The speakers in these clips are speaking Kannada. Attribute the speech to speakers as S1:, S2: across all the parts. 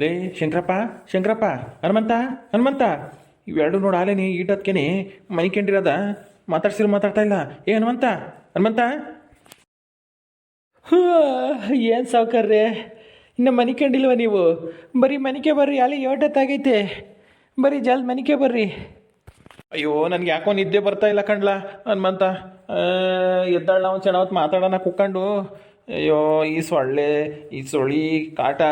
S1: ಲೇ ಶಂಕರಪ್ಪ ಶಂಕರಪ್ಪ ಹನುಮಂತ ಹನುಮಂತ. ಇವೆರಡು ನೋಡಿ ಆಲೇನಿ ಈಟದ್ಕೇನೆ ಮನೆ ಕಂಡಿರೋದ ಮಾತಾಡ್ಸಿರು ಮಾತಾಡ್ತಾ ಇಲ್ಲ. ಏ ಹನುಮಂತ ಹನುಮಂತ. ಏನು ಸಾವುಕಾರ್ರೆ? ಇನ್ನು ಮನಿಕೊಂಡಿಲ್ವ ನೀವು? ಬರೀ ಮನಿಕೆ ಬರ್ರಿ ಅಲ್ಲಿ ಏಟತ್ತಾಗೈತೆ ಬರೀ ಜಲ್ ಮನಿಕೆ ಬರ್ರಿ. ಅಯ್ಯೋ ನನಗೆ ಯಾಕೋ ನಿದ್ದೆ ಬರ್ತಾ ಇಲ್ಲ ಕಣ್ಲ. ಹನುಮಂತ ಎದ್ದಾಳ ನಾವು ಚೆನ್ನಾವತ್ತು ಮಾತಾಡೋಣ ಕುಕ್ಕಂಡು. ಅಯ್ಯೋ ಈ ಸೊಳ್ಳೆ ಈ ಸೊಳಿ ಕಾಟ.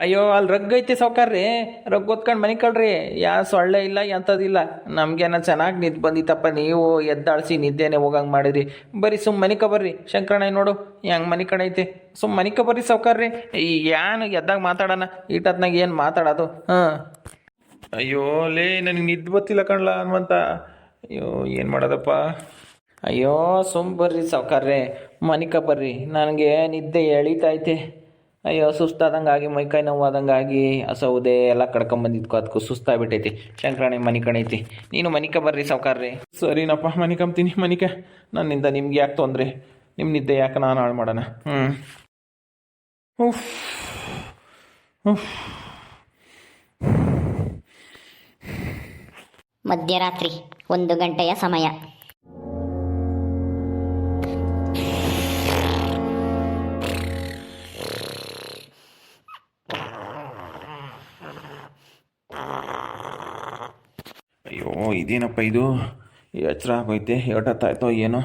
S1: ಅಯ್ಯೋ ಅಲ್ಲಿ ರಗ್ ಐತಿ ಸಾವುಕಾರ್ರಿ. ರಗ್ ಓದ್ಕೊಂಡು ಮನೆ ಕಳ್ರಿ. ಯಾ ಸೊಳ್ಳೆ ಇಲ್ಲ ಎಂಥದಿಲ್ಲ ನಮಗೇನ ಚೆನ್ನಾಗಿ ನಿದ್ದೆ ಬಂದಿತ್ತಪ್ಪ. ನೀವು ಎದ್ದಾಳಿಸಿ ನಿದ್ದೆನೆ ಹೋಗಂಗೆ ಮಾಡಿದ್ರಿ. ಬರೀ ಸುಮ್ಮ ಮನೆ ಬರ್ರಿ ಶಂಕರಣ್ಣ ನೋಡು ಹೆಂಗೆ ಮನೆ ಕಡೆ ಐತಿ. ಸುಮ್ಮ ಮನೆ ಬರ್ರಿ ಸಾವುಕಾರ್ರಿ. ಈ ಏನು ಎದ್ದಾಗ ಮಾತಾಡೋಣ? ಈಟತ್ನಾಗ ಏನು ಮಾತಾಡೋದು? ಹಾಂ. ಅಯ್ಯೋ ಲೇ ನನಗೆ ನಿದ್ದೆ ಬತ್ತಿಲ್ಲ ಕಣ್ಲ ಅನ್ವಂತ ಅಯ್ಯೋ ಏನು ಮಾಡೋದಪ್ಪ? ಅಯ್ಯೋ ಸುಮ್ ಬರ್ರಿ ಸಾವುಕಾರ್ರಿ. ಮನಿಕ ಬರ್ರಿ ನನಗೆ ನಿದ್ದೆ ಎಳಿತೈತೆ ಅಯ್ಯೋ ಸುಸ್ತಾದಂಗಾಗಿ ಮೈಕೈ ನೋವಾದಂಗಾಗಿ ಸೌದೆ ಎಲ್ಲ ಕಡ್ಕೊಂಬಂದಿದ್ಕೋ ಅದಕ್ಕೂ ಸುಸ್ತಾಗ್ಬಿಟ್ಟೈತಿ. ಶಂಕರಾಣಿ ಮನೆ ಕಣೈತಿ. ನೀನು ಮನಿಕ ಬರ್ರಿ ಸಾವುಕಾರ್ರಿ. ಸರಿನಪ್ಪ ಮನಿಕಂತೀನಿ ಮನಿಕ ನನ್ನಿಂದ ನಿಮ್ಗೆ ಯಾಕೆ ತೊಂದರೆ? ನಿಮ್ಮ ನಿದ್ದೆ ಯಾಕೆ ನಾನು ಹಾಳು ಮಾಡೋಣ? ಹ್ಞೂ ಉಫ್. ಉಫ್.
S2: ಮಧ್ಯರಾತ್ರಿ ಒಂದು ಗಂಟೆಯ ಸಮಯ.
S1: ಇದೇನಪ್ಪ ಇದು? ಎಚ್ಚರ ಆಗೋಯ್ತೆ. ಏಟತ್ತಾಯ್ತೋ ಏನೋ?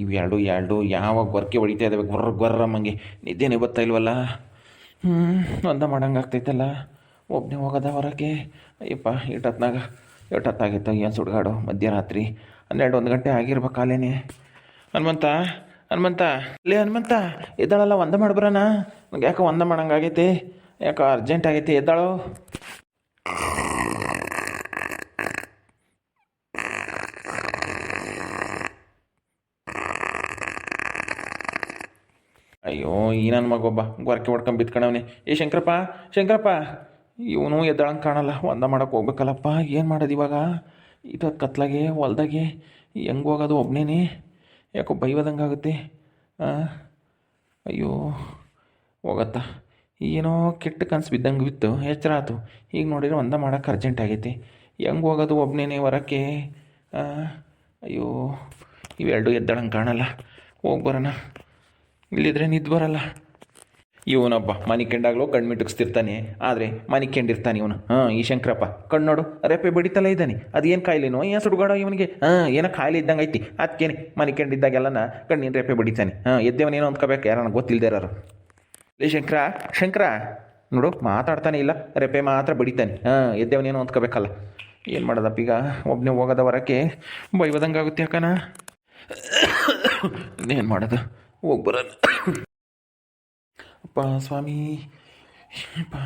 S1: ಇವೆರಡು, ಎರಡು ಯಾವಾಗ ಗೊರಕೆ ಹೊಡಿತಾ ಇದ್ದಾವೆ ಗೊರ್ರ ಗೊರ್ರ ಮಂಗೆ. ನಿದ್ದೆನೇ ಬರ್ತಾ ಇಲ್ವಲ್ಲ? ಹ್ಞೂ ಒಂದ ಮಾಡಂಗೆ ಆಗ್ತೈತಲ್ಲ. ಒಬ್ಬನೇ ಹೋಗೋದ ಹೊರಗೆ. ಅಯ್ಯಪ್ಪ, ಏಟತ್ನಾಗ ಏಟತ್ತಾಗಿತ್ತು ಏನು ಸುಡ್ಗಾಡು? ಮಧ್ಯರಾತ್ರಿ. ಹನ್ನೆರಡು, ಒಂದು ಗಂಟೆ ಆಗಿರ್ಬೇಕು ಕಾಲೇನೆ. ಹನುಮಂತ ಹನುಮಂತ. ಲೇ, ಹನುಮಂತ, ಎದ್ದಾಳಲ್ಲ, ಒಂದ ಮಾಡ್ಬರಣ ನಂಗೆ ಯಾಕೆ ಒಂದ ಮಾಡಂಗಾಗೈತೆ ಯಾಕೋ ಅರ್ಜೆಂಟ್ ಆಗೈತೆ, ಎದ್ದಾಳು? ಅಯ್ಯೋ ಈ ನನ್ನ ಮಗೊಬ್ಬ ಗೊರಕೆ ಹೊಡ್ಕೊಂಡ್ ಬಿತ್ಕೊಂಡವನೆ. ಏ, ಶಂಕರಪ್ಪ ಶಂಕರಪ್ಪ. ಇವನು ಎದ್ದಾಳಂಗೆ ಕಾಣಲ್ಲ. ಒಂದ ಮಾಡಕ್ಕೆ ಹೋಗ್ಬೇಕಲ್ಲಪ್ಪ. ಏನು ಮಾಡೋದು ಇವಾಗ? ಇದು ಕತ್ಲಾಗೆ, ಹೊಲ್ದಾಗೆ, ಹೆಂಗೆ ಹೋಗೋದು ಒಬ್ಬನೇನೆ ಯಾಕೋ ಬೈವದಂಗೆ ಆಗುತ್ತೆ? ಅಯ್ಯೋ, ಹೋಗತ್ತ. ಏನೋ ಕೆಟ್ಟ ಕನಸು ಬಿದ್ದಂಗೆ ಬಿತ್ತು. ಎಚ್ಚರ ಆಯ್ತು ಈಗ ನೋಡಿದ್ರೆ ಒಂದ ಮಾಡೋಕೆ ಅರ್ಜೆಂಟ್ ಆಗೈತಿ. ಹೆಂಗೆ ಹೋಗೋದು ಒಬ್ಬನೇನೆ ಹೊರಕ್ಕೆ? ಅಯ್ಯೋ, ಇವೆರಡು ಎದ್ದಾಳಂಗೆ ಕಾಣಲ್ಲ. ಹೋಗಿ ಬರೋಣ. ಇಲ್ಲಿದ್ರೆ ನಿದ್ದು ಬರಲ್ಲ. ಇವನೊಬ್ಬ ಮನೆ ಕೆಂಡಾಗ್ಲೋ ಕಣ್ಣು ಮಿಟುಕಿಸ್ತಿರ್ತಾನೆ. ಆದರೆ ಮನೆ ಕೆಂಡಿರ್ತಾನೆ ಇವನು. ಹಾಂ, ಈ ಶಂಕರಪ್ಪ. ಕಣ್ಣು ನೋಡು ರೆಪೆ ಬಡಿತಲ್ಲ ಇದ್ದಾನೆ. ಅದು ಏನು ಕಾಯಿಲೆನೋ, ಏನು ಸುಡುಗಾಡೋ ಇವನಿಗೆ? ಹಾಂ, ಏನೋ ಕಾಯಿಲೆ ಇದ್ದಂಗೆ ಐತಿ. ಅದಕ್ಕೇನೆ ಮನೆ ಕೆಂಡಿದ್ದಾಗೆಲ್ಲನ ಕಣ್ಣಿನ ರೆಪೆ ಬಡಿತಾನೆ. ಹಾಂ, ಎದ್ದೇವನೇನೋ ಅಂದ್ಕೋಬೇಕು ಯಾರನ್ನ ಗೊತ್ತಿಲ್ಲದೆ ಲೇ ಶಂಕರ ಶಂಕರ. ನೋಡು, ಮಾತಾಡ್ತಾನೆ ಇಲ್ಲ. ರೆಪೆ ಮಾತ್ರ ಬಡಿತಾನೆ. ಹಾಂ, ಎದ್ದೇವನೇನೋ ಅಂದ್ಕೋಬೇಕಲ್ಲ. ಏನು ಮಾಡೋದಪ್ಪ ಈಗ? ಒಬ್ಬನೇ ಹೋಗೋದ ವರಕ್ಕೆ ಬೈವದಂಗೆ ಆಗುತ್ತೆ ಏನು ಮಾಡೋದು? ಹೋಗಿ ಬರೋಣ ಅಪ್ಪ ಸ್ವಾಮಿ ಏನಪ್ಪ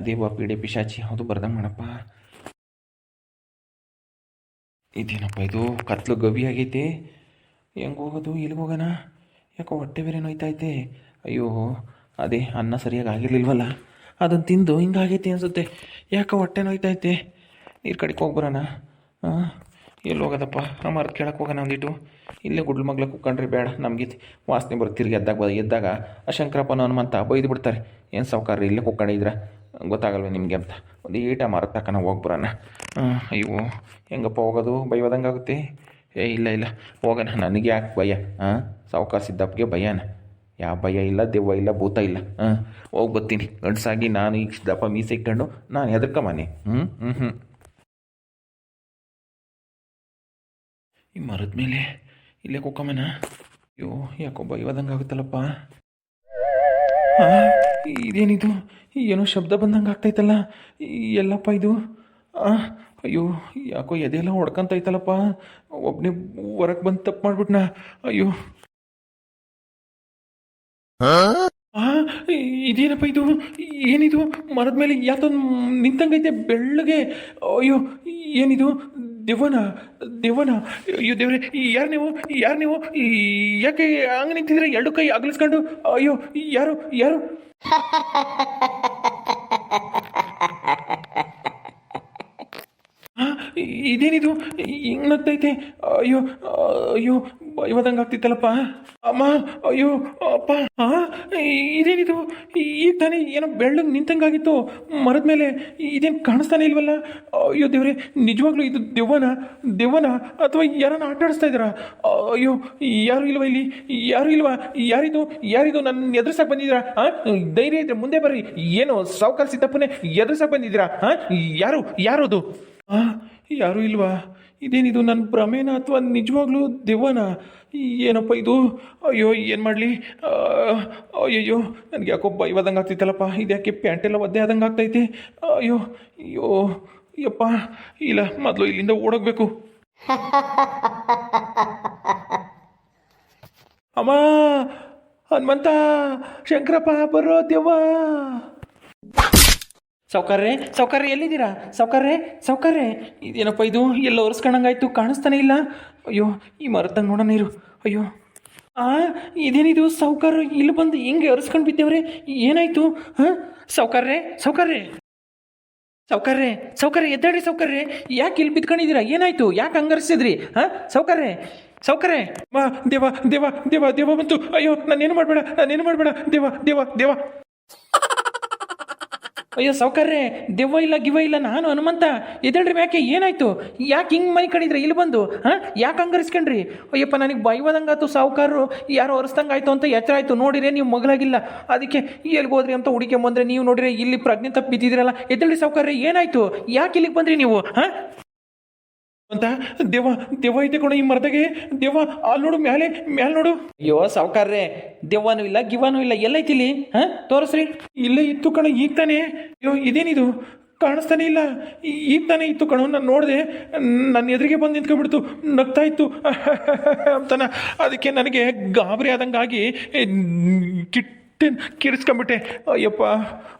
S1: ದೇವ ಪೀಡೆ ಪಿಶಾಚಿ ಹೌದು ಬರ್ದಂಗೆ ಮಾಡಪ್ಪ ಇದೇನಪ್ಪ ಇದು ಕತ್ಲು ಗವಿ ಆಗೈತೆ ಹೆಂಗೆ ಹೋಗೋದು ಎಲ್ಲಿಗೆ ಹೋಗೋಣ ಯಾಕೋ ಹೊಟ್ಟೆ ಬೇರೆ ನೋಯ್ತೈತೆ ಅಯ್ಯೋ ಅದೇ ಅನ್ನ ಸರಿಯಾಗಿ ಆಗಿರ್ಲಿಲ್ವಲ್ಲ ಅದನ್ನು ತಿಂದು ಹಿಂಗಾಗೈತೆ ಅನಿಸುತ್ತೆ ಯಾಕೆ ಹೊಟ್ಟೆ ನೋಯ್ತೈತೆ ನೀರು ಕಡೆಗೆ ಹೋಗ್ಬರೋಣ ಹಾಂ ಎಲ್ಲಿ ಹೋಗೋದಪ್ಪ? ಆ ಕೇಳಕ್ಕೆ ಹೋಗೋಣ ಒಂದಿಟ್ಟು ಇಲ್ಲೇ ಗುಡ್ಲು ಮಗ್ಲ ಕುಕ್ಕಂಡ್ರಿ ಬೇಡ ನಮಗೆ ವಾಸನೆ ಬರುತ್ತೆ ತಿರ್ಗಿ ಎದ್ದಾಗ ಎದ್ದಾಗ ಆ ಶಂಕರಪ್ಪನ ಹನುಮಂತ ಬೈದು ಬಿಡ್ತಾರೆ. ಏನು ಸಾವುಕಾರ ಇಲ್ಲೇ ಕುಕ್ಕಂಡಿದ್ರ ಗೊತ್ತಾಗಲ್ವ ನಿಮಗೆ ಅಂತ. ಒಂದು ಏಟ ಮಾರಕ್ಕೆ ತಕ್ಕ ಹೋಗಿ ಅಯ್ಯೋ, ಹೆಂಗಪ್ಪ ಹೋಗೋದು? ಬೈಯೋದಂಗೆ ಆಗುತ್ತೆ. ಏ, ಇಲ್ಲ ಇಲ್ಲ. ಹೋಗೋಣ. ನನಗೆ ಯಾಕೆ ಭಯ? ಹಾಂ ಸಾವುಕಾರ ಸಿದ್ದಪ್ಪಗೆ ಭಯನ. ಯಾವ ಭಯ ಇಲ್ಲ, ದೆವ್ವ ಇಲ್ಲ, ಭೂತ ಇಲ್ಲ. ಹಾಂ ಹೋಗಿ ಬರ್ತೀನಿ. ಗಂಡಸಾಗಿ ನಾನು ಈಗ ಸಿದ್ದಪ್ಪ ಮೀಸೆ ಇಟ್ಕೊಂಡು ನಾನು ಹೆದರ್ಕೊಂಬನೆ ಹ್ಞೂ ಹ್ಞೂ ಹ್ಞೂ ಈ ಮರದ ಮೇಲೆ ಇಲ್ಲೇ ಕುಕ್ಕಮ್ಮನ? ಅಯ್ಯೋ ಯಾಕೋ ಬೈವಾದಂಗೆ ಆಗುತ್ತಲ್ಲಪ್ಪ. ಇದೇನಿದು? ಏನೋ ಶಬ್ದ ಬಂದಂಗೆ ಆಗ್ತೈತಲ್ಲ. ಎಲ್ಲಪ್ಪ ಇದು? ಅಯ್ಯೋ ಯಾಕೋ ಎದೆಲ್ಲ ಹೊಡ್ಕಂತೈತಲ್ಲಪ್ಪ ಒಬ್ಬನೇ ಹೊರಗೆ ಬಂದು ತಪ್ಪು ಮಾಡ್ಬಿಟ್ನ? ಅಯ್ಯೋ. ಇದೇನಪ್ಪ ಇದು? ಏನಿದು? ಮರದ ಮೇಲೆ ಯಾತೋ ನಿಂತಂಗೈತೆ ಬೆಳ್ಳಗೆ. ಅಯ್ಯೋ ಏನಿದು? ದೆವ್ವನ ದೇವನ, ಅಯ್ಯೋ ದೇವ್ರೆ ಯಾರು ನೀವು ಯಾರು ನೀವು ಯಾಕೆ ಹಂಗೆ ನಿಂತಿದ್ರೆ ಎರಡು ಕೈ ಅಗಲಿಸ್ಕೊಂಡು, ಅಯ್ಯೋ ಯಾರು ಯಾರು? ಇದೇನಿದು? ಹಿಂಗ್ ನಗ್ತೈತೆ ಅಯ್ಯೋ ಅಯ್ಯೋ ಭಯವಾದಂಗೆ ಆಗ್ತಿತ್ತಲ್ಲಪ್ಪ? ಅಮ್ಮ, ಅಯ್ಯೋ, ಅಪ್ಪ, ಆ, ಇದೇನಿದು? ಈಗ ತಾನೇ ಏನೋ ಬೆಳ್ಳಗೆ ನಿಂತಂಗಾಗಿತ್ತು. ಮರದ ಮೇಲೆ ಇದೇನು ಕಾಣಿಸ್ತಾನೆ ಇಲ್ವಲ್ಲ? ಅಯ್ಯೋ ದೇವ್ರೆ, ನಿಜವಾಗ್ಲೂ ಇದು ದೆವ್ವನ? ದೆವ್ವನ? ಅಥವಾ ಯಾರನ್ನ ಆಟ ಆಡಿಸ್ತಾ ಇದ್ದಾರಾ? ಅಯ್ಯೋ, ಯಾರು ಇಲ್ವಾ ಇಲ್ಲಿ? ಯಾರು ಇಲ್ವಾ? ಯಾರಿದು? ಯಾರಿದು? ನನ್ನ ಎದುರಿಸಕ್ಕೆ ಬಂದಿದ್ದೀರಾ? ಹಾಂ ಧೈರ್ಯ ಇದ್ರೆ ಮುಂದೆ ಬರ್ರಿ. ಏನು ಸಾವುಕಾರ ಸಿದ್ದಪ್ಪನೇ ಎದುರಿಸಕ್ಕೆ ಬಂದಿದ್ದೀರಾ? ಹಾಂ ಯಾರು? ಯಾರದು? ಆ, ಯಾರು ಇಲ್ವಾ? ಇದೇನಿದು ನನ್ನ ಭ್ರಮೇನ ಅಥವಾ ನಿಜವಾಗ್ಲೂ ದೆವ್ವನ? ಏನಪ್ಪ ಇದು? ಅಯ್ಯೋ, ಏನು ಮಾಡಲಿ? ಅಯ್ಯಯ್ಯೋ, ನನಗೆ ಯಾಕೋ ಬೈವಾದಂಗೆ ಆಗ್ತೈತಲ್ಲಪ್ಪ ಇದ್ಯಾಕೆ ಪ್ಯಾಂಟೆಲ್ಲ ಒದ್ದೆ ಆದಂಗೆ ಅಯ್ಯೋ ಅಯ್ಯೋ ಯಪ್ಪ ಇಲ್ಲ, ಮೊದಲು ಇಲ್ಲಿಂದ ಓಡೋಗ್ಬೇಕು. ಅಮ್ಮ, ಹನುಮಂತ, ಶಂಕರಪ್ಪ, ಬರೋ ಸೌಕರ್ರೆ ಸೌಕರ್ಯ ಎಲ್ಲಿದ್ದೀರಾ? ಸೌಕರ್ರೆ ಸೌಕರ್ರೆ ಇದೇನಪ್ಪ ಇದು? ಎಲ್ಲ ಒರೆಸ್ಕೊಂಡಂಗಾಯ್ತು, ಕಾಣಿಸ್ತಾನೆ ಇಲ್ಲ. ಅಯ್ಯೋ, ಈ ಮರದಂಗೆ ನೋಡೋಣ ನೀರು. ಅಯ್ಯೋ. ಆ, ಇದೇನಿದು? ಸೌಕರ್ಯ, ಇಲ್ಲಿ ಬಂದು ಹಿಂಗೆ ಒರೆಸ್ಕೊಂಡು ಬಿದ್ದೇವ್ರೆ, ಏನಾಯ್ತು? ಹಾಂ? ಸೌಕರ್ರೆ ಸೌಕರ್ರೆ ಸೌಕರ್ರೆ ಸೌಕರ್ಯ ಎದ್ದಾಡ್ರಿ ಸೌಕರ್ರೆ ಯಾಕೆ ಇಲ್ಲಿ ಬಿದ್ಕೊಂಡಿದ್ದೀರಾ? ಏನಾಯ್ತು? ಯಾಕೆ ಹಂಗರ್ಸಿದ್ರಿ? ಹಾಂ? ಸೌಕರ್ರೆ ಸೌಕರ್ಯ. ಮಾ ದೇವ ದೇವ ದೇವ ದೇವ ಬಂತು. ಅಯ್ಯೋ, ನಾನೇನು ಮಾಡಬೇಡ ನಾನೇನು ಮಾಡಬೇಡ. ದೇವ ದೇವ ದೇವ. ಅಯ್ಯೋ ಸೌಕರ್ಯ ದೆವ್ವ ಇಲ್ಲ ಗಿವ ಇಲ್ಲ, ನಾನು ಹನುಮಂತ. ಎದ್ದೇಳ್ರಿ ಯಾಕೆ ಏನಾಯ್ತು? ಯಾಕೆ ಹಿಂಗೆ ಮನೆ ಇಲ್ಲಿ ಬಂದು, ಹಾಂ? ಯಾಕೆ ಹಂಗರಿಸ್ಕೊಂಡ್ರಿ ಅಯ್ಯಪ್ಪ, ನನಗೆ ಭಯವಾದಂಗಾಯ್ತು ಸಾವುಕಾರರು. ಯಾರು ಒರೆಸ್ದಂಗೆ ಆಯ್ತು ಅಂತ ಎಚ್ಚರ ಆಯ್ತು. ನೋಡಿರಿ, ನೀವು ಮಗಳಾಗಿಲ್ಲ ಅದಕ್ಕೆ ಎಲ್ಲಿಗೆ ಹೋದ್ರಿ ಅಂತ ಹುಡುಕೆ ಬಂದ್ರೆ, ನೀವು ನೋಡಿರಿ, ಇಲ್ಲಿ ಪ್ರಜ್ಞೆ ತಪ್ಪಿ ಬಿದ್ದಿದ್ರಲ್ಲ ಎದ್ದೇಳ್ರಿ ಸಾವುಕಾರ್ರೆ, ಏನಾಯ್ತು? ಯಾಕೆ ಇಲ್ಲಿಗೆ ಬಂದ್ರಿ ನೀವು, ಹಾಂ? ಅಂತ ದೇವ ದೇವ ಐತೆ ಕೊಡ ಈ ಮರದಾಗೆ. ದೆವ್ವ ಅಲ್ಲಿ ನೋಡು ಮ್ಯಾಲೆ ಮ್ಯಾಲೆ ನೋಡು. ಅಯ್ಯೋ ಸಾವುಕಾರ್ರೆ ದೆವ್ವನೂ ಇಲ್ಲ ಗಿವ್ವನೂ ಇಲ್ಲ ಎಲ್ಲೈತಿ ಇಲ್ಲಿ ಹಾ? ತೋರಿಸ್ರಿ. ಇಲ್ಲೇ ಇತ್ತು ಕಣ ಈಗ ತಾನೇ. ಅಯ್ಯೋ ಇದೇನಿದು? ಕಾಣಿಸ್ತಾನೆ ಇಲ್ಲ. ಈಗ ತಾನೇ ಇತ್ತು ಕಣೋ ನಾನು ನೋಡಿದೆ. ನನ್ನ ಎದುರಿಗೆ ಬಂದು ನಿಂತ್ಕೊಂಡ್ಬಿಡ್ತು. ನಗ್ತಾ ಇತ್ತು. ಅಂತಾನ. ಅದಕ್ಕೆ ನನಗೆ ಗಾಬರಿ ಆದಂಗಾಗಿ ಕಿಟ್ ಕಿರಿಸ್ಕೊಂಬಿಟ್ಟೆ ಅಯ್ಯಪ್ಪ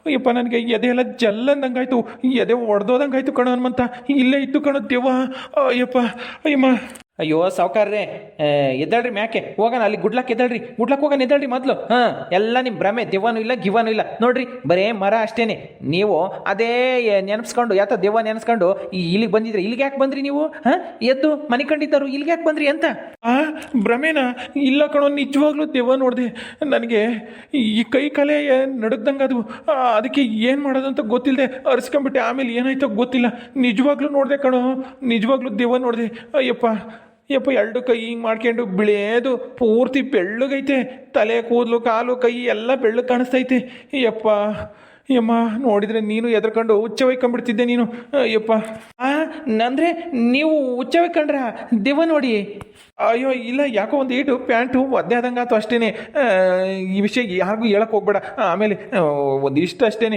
S1: ಅಯ್ಯಪ್ಪ, ನನಗೆ ಎದೆ ಎಲ್ಲ ಜಲ್ಲಂದಂಗಾಯ್ತು. ಎದೆ ಒಡೆದೋದಂಗಾಯ್ತು ಕಣೋ ಹನುಮಂತ. ಇಲ್ಲೇ ಇತ್ತು ಕಣೋ ದೇವ ಅಯ್ಯಪ್ಪ, ಅಯ್ಯಮ್ಮ. ಅಯ್ಯೋ, ಸಾವುಕಾರ್ರೆ. ಎದ್ದಾಳ್ರಿ ಮ್ಯಾಕೆ. ಹೋಗೋಣ, ಅಲ್ಲಿ ಗುಡ್ಲಕ್ಕೆ ಎದ್ದಾಳ್ರಿ. ಗುಡ್ಲಕ್ಕೆ ಹೋಗೋಣ, ಎದ್ದಾಳ್ರಿ ಮೊದಲು. ಹಾಂ, ಎಲ್ಲ ನಿಮ್ಮ ಭ್ರಮೆ, ದೆವ್ವನೂ ಇಲ್ಲ ಗಿವನೂ ಇಲ್ಲ. ನೋಡ್ರಿ, ಬರೇ ಮರ ಅಷ್ಟೇನೆ. ನೀವು ಅದೇ ನೆನೆಸ್ಕೊಂಡು, ಯಾತ ದೆವ್ವ ನೆನೆಸ್ಕೊಂಡು ಇಲ್ಲಿಗೆ ಬಂದಿದ್ರೆ. ಇಲ್ಲಿಗೆ ಯಾಕೆ ಬಂದ್ರಿ ನೀವು? ಹಾಂ, ಎದ್ದು ಮನೆ ಕಂಡಿದ್ದರು ಇಲ್ಲಿಗೆ ಯಾಕೆ ಬಂದ್ರಿ ಅಂತ? ಆ, ಭ್ರಮೇನ? ಇಲ್ಲ ಕಣೋ, ನಿಜವಾಗ್ಲೂ ದೆವ್ವ ನೋಡಿದೆ. ನನಗೆ ಈ ಕೈ ಕಲೆ ನಡುಗ್ದಂಗೆ ಅದು. ಅದಕ್ಕೆ ಏನು ಮಾಡೋದು ಅಂತ ಗೊತ್ತಿಲ್ಲದೆ ಅರ್ಸ್ಕೊಂಬಿಟ್ಟೆ. ಆಮೇಲೆ ಏನಾಯ್ತೋ ಗೊತ್ತಿಲ್ಲ. ನಿಜವಾಗ್ಲೂ ನೋಡಿದೆ ಕಣೋ. ನಿಜವಾಗ್ಲೂ ದೆವ್ವ ನೋಡಿದೆ. ಅಯ್ಯಪ್ಪ ಯಪ್ಪ, ಎರಡು ಕೈ ಹಿಂಗೆ ಮಾಡ್ಕೊಂಡು ಬಿಳೇದು ಪೂರ್ತಿ ಬೆಳ್ಳಗೈತೆ. ತಲೆ, ಕೂದಲು, ಕಾಲು, ಕೈ, ಎಲ್ಲ ಬೆಳ್ಳಗೆ ಕಾಣಿಸ್ತೈತೆ. ಯಪ್ಪ ಯಮ್ಮ, ನೋಡಿದರೆ ನೀನು ಎದ್ರಕೊಂಡು ಹುಚ್ಚ ಹೊಯ್ಕೊಂಡ್ಬಿಡ್ತಿದ್ದೆ ನೀನು. ಅಯ್ಯಪ್ಪ ಆ ಅಂದರೆ ನೀವು ಹುಚ್ಚ ಹೊಯ್ಕೊಂಡ್ರ ದೆವ್ವ ನೋಡಿ. ಅಯ್ಯೋ, ಇಲ್ಲ, ಯಾಕೋ ಒಂದು ಏಟು, ಪ್ಯಾಂಟು, ಒದ್ದೆ ಆದಂಗೆ ಆತು ಅಷ್ಟೇ ಈ ವಿಷಯ ಯಾರಿಗೂ ಹೇಳಕ್ಕೆ ಹೋಗ್ಬೇಡ. ಆಮೇಲೆ ಒಂದು ಇಷ್ಟು ಅಷ್ಟೇ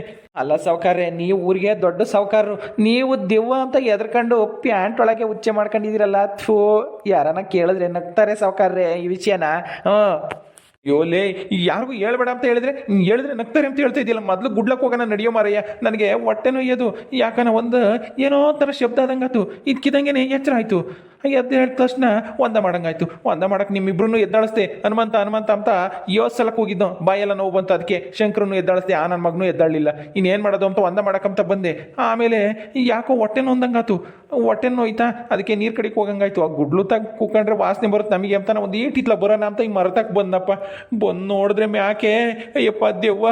S1: ಅಲ್ಲ ಸಾವುಕಾರ್ರೆ, ನೀವು ಊರಿಗೆ ದೊಡ್ಡ ಸಾವುಕಾರರು. ನೀವು ದೆವ್ವ ಅಂತ ಎದ್ರಕೊಂಡು ಪ್ಯಾಂಟ್ ಒಳಗೆ ಉಚ್ಚೆ ಮಾಡ್ಕೊಂಡಿದ್ದೀರಲ್ಲ, ಥೂ, ಯಾರನ್ನ ಕೇಳಿದ್ರೆ ನಗ್ತಾರೆ ಸಾವುಕಾರ್ರೆ ಈ ವಿಷಯನ. ಹ್ಞೂ ಯೋಲೇ ಯಾರಿಗೂ ಹೇಳ್ಬೇಡ ಅಂತ ಹೇಳಿದ್ರೆ ಹೇಳಿದ್ರೆ ನಗ್ತಾರೆ ಅಂತ ಹೇಳ್ತಾ ಇದೆಯಲ್ಲ, ಮೊದಲು ಗುಡ್ಲಕ್ಕೆ ಹೋಗೋಣ ನಡೆಯೋ ಮಾರಯ್ಯ, ನನಗೆ ಹೊಟ್ಟೆ ನೋಯ್ಯೋದು. ಯಾಕನ ಒಂದು ಏನೋ ಥರ ಶಬ್ದ ಆದಂಗಾತು ಇದಕ್ಕಿದಂಗೆ ಎಚ್ಚರ ಆಯಿತು ಎದ್ದು ಹೇಳಿದ ತಕ್ಷಣ ಒಂದ ಮಾಡಂಗಾಯ್ತು. ಒಂದ ಮಾಡಕ್ಕೆ ನಿಮ್ಮಿಬ್ರು ಎದ್ದಾಳಿಸ್ದೆ. ಹನುಮಂತ ಹನುಮಂತ ಅಂತ ಯೋಸ್ ಸಲಕ್ಕೆ ಹೋಗಿದ್ದೋ ಬಾಯೆಲ್ಲ ನೋವು ಬಂತು. ಅದಕ್ಕೆ ಶಂಕರನ್ನು ಎದ್ದಾಳಿಸ್ದೆ. ಆ ನನ್ನ ಮಗನೂ ಎದ್ದಾಳಿಲ್ಲ ಇನ್ನೇನು ಮಾಡೋದು ಅಂತ ಒಂದ ಮಾಡಕ್ಕಂತ ಬಂದೆ. ಆಮೇಲೆ ಯಾಕೋ ಹೊಟ್ಟೆ ನೋಂದಂಗಾತು. ಹೊಟ್ಟೆ ನೋಯ್ತಾ? ಅದಕ್ಕೆ ನೀರು ಕಡೆಗೆ ಹೋಗಂಗಾಯ್ತು. ಆ ಗುಡ್ಲು ತಗ ಕೂಕೊಂಡ್ರೆ ವಾಸನೆ ಬರುತ್ತೆ ನಮಗೆ ಅಂತ ಒಂದು ಈಟಿತ್ಲ ಬರೋಣ ಅಂತ ಹಿಂಗೆ ಮರತಕ್ಕೆ ಬಂದಪ್ಪ. ಬಂದು ನೋಡಿದ್ರೆ ಮ್ಯಾಕೆ? ಅಯ್ಯಪ್ಪ ದೆವ್ವ.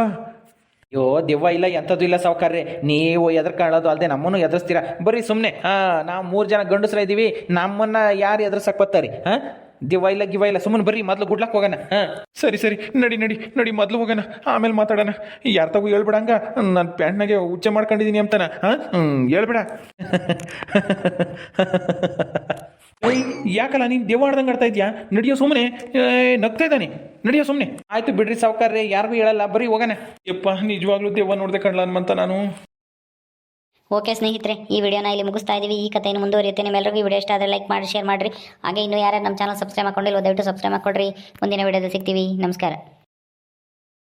S1: ಅಯ್ಯೋ, ದೆವ್ವ ಇಲ್ಲ, ಎಂಥದ್ದು ಇಲ್ಲ ಸಾವುಕಾರ್ರೆ. ನೀವು ಕಾಣೋದು ಅಲ್ಲದೆ ನಮ್ಮನ್ನು ಎದುರಿಸ್ತೀರಾ? ಬರ್ರಿ ಸುಮ್ಮನೆ ಹಾಂ, ನಾವು ಮೂರು ಜನ ಗಂಡಸ್ರ ಇದ್ದೀವಿ ನಮ್ಮನ್ನ ಯಾರು ಎದುರ್ಸಕ್ಕೆ ಬರ್ತಾರೆ ಹಾಂ? ದೆವ್ವ ಇಲ್ಲ ಗಿವ ಇಲ್ಲ, ಸುಮ್ಮನೆ ಬರ್ರಿ, ಮೊದಲು ಗುಡ್ಲಕ್ಕೆ ಹೋಗೋಣ. ಹಾಂ? ಸರಿ ಸರಿ, ನಡಿ ನಡಿ ನಡಿ, ಮೊದಲು ಹೋಗೋಣ. ಆಮೇಲೆ ಮಾತಾಡೋಣ. ಯಾರ ತಗೋ ಹೇಳ್ಬಿಡಂಗ? ನನ್ನ ಪ್ಯಾಂಟ್ನಾಗೆ ಉಚ್ಚೆ ಮಾಡ್ಕೊಂಡಿದ್ದೀನಿ ಅಂತಾನ. ಹಾಂ? ಹ್ಞೂ ಹೇಳ್ಬೇಡ. ಯಾಕಲ್ಲ ನೀನು ದೆವ್ವ ಆಡ್ದಂಗೆ ಆಡ್ತಾ ಇದೆಯಾ? ನಡಿಯೋ ಸುಮ್ಮನೆ ನಗ್ತಾ ಇದ್ದಾನೆ. ನಡಿಯೋ ಸುಮ್ಮನೆ ಆಯ್ತು ಬಿಡ್ರಿ ಸಾವುಕಾರ್ರೆ, ಯಾರಿಗೂ ಹೇಳಲ್ಲ. ಬರೀ ಹೋಗೋಣ. ಯಪ್ಪ, ನಿಜವಾಗ್ಲೂ ದೇವ ನೋಡ್ದೆ ಕಣ್ಲ ಅನ್ಮಂತ ನಾನು.
S2: ಓಕೆ ಸ್ನೇಹಿತರೆ, ಈ ವಿಡಿಯೋನ ಇಲ್ಲಿ ಮುಗಿಸ್ತಾ ಇದ್ದೀವಿ ಈ ಕಥೆಯನ್ನು ಮುಂದುವರಿಯುತ್ತೆ. ನಿಮ್ಮೆಲ್ಲರಿಗೂ ಈ ವಿಡಿಯೋ ಇಷ್ಟ ಆದರೆ ಲೈಕ್ ಮಾಡಿ, ಶೇರ್ ಮಾಡಿರಿ. ಹಾಗೆ ಇನ್ನೂ ಯಾರ್ಯಾರು ನಮ್ಮ ಚಾನಲ್ ಸಬ್ಸ್ಕ್ರೈಬ್ ಮಾಡ್ಕೊಂಡಿಲ್ಲ ದಯವಿಟ್ಟು ಸಬ್ಸ್ಕ್ರೈಬ್ ಮಾಡ್ಕೊಡ್ರಿ. ಮುಂದಿನ ವಿಡಿಯೋದಲ್ಲಿ ಸಿಗ್ತೀವಿ. ನಮಸ್ಕಾರ.